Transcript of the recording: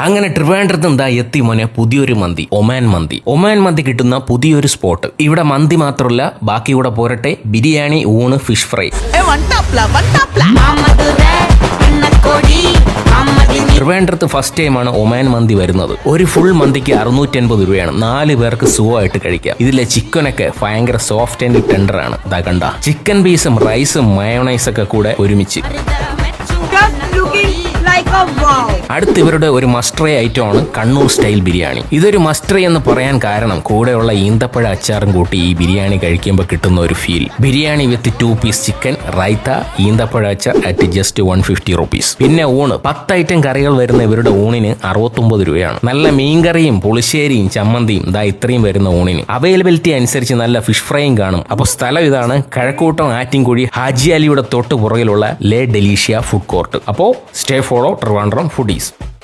അങ്ങനെ ട്രിവാൻഡ്രത്ത് എന്താ എത്തി മോനെ? പുതിയൊരു മന്തി ഒമാൻ മന്തി. ഒമാൻ മന്തി കിട്ടുന്ന പുതിയൊരു സ്പോട്ട് ഇവിടെ മന്തി മാത്രമല്ല ബാക്കി കൂടെ പോരട്ടെ ബിരിയാണി ഊണ് ഫിഷ് ഫ്രൈ ട്രിവാൻഡ്രത്ത് ഫസ്റ്റ് ടൈമാണ് ഒമാൻ മന്തി വരുന്നത്. ഒരു ഫുൾ മന്തിക്ക് അറുന്നൂറ്റി അൻപത് രൂപയാണ്. നാല് പേർക്ക് സുഖമായിട്ട് കഴിക്കാം. ഇതിലെ ചിക്കനൊക്കെ ഭയങ്കര സോഫ്റ്റ് ആൻഡ് ടെൻഡർ ആണ്. ഇതാ കണ്ട. ചിക്കൻ പീസും റൈസും മയോണൈസൊക്കെ കൂടെ ഒരുമിച്ച്. അടുത്ത് ഇവരുടെ ഒരു മസ്റ്ററേ ഐറ്റം ആണ് കണ്ണൂർ സ്റ്റൈൽ ബിരിയാണി. ഇതൊരു മസ്റ്ററേ എന്ന് പറയാൻ കാരണം കൂടെയുള്ള ഈന്തപ്പഴ അച്ചാറും കൂട്ടി ഈ ബിരിയാണി കഴിക്കുമ്പോൾ കിട്ടുന്ന ഒരു feel biryani with two piece chicken raita ഈന്തപ്പഴ അച്ചാർ at just one fifty rupees പിന്നെ ഊണ്. പത്ത് ഐറ്റം കറികൾ വരുന്ന ഇവരുടെ ഊണിന് അറുപത്തൊമ്പത് രൂപയാണ്. നല്ല മീൻകറിയും പുളിശ്ശേരിയും ചമ്മന്തിയും ദാ ഇത്രയും വരുന്ന ഊണിന്. അവൈലബിലിറ്റി അനുസരിച്ച് നല്ല ഫിഷ് ഫ്രൈയും കാണും. അപ്പോൾ സ്ഥലം ഇതാണ് കഴക്കൂട്ടം ആറ്റിൻകുഴി ഹാജി അലിയുടെ തൊട്ട് പുറകിലുള്ള ലേ ഡെലീഷ്യ ഫുഡ് കോർട്ട് അപ്പോൾ stay follow Trivandrum foodies Peace.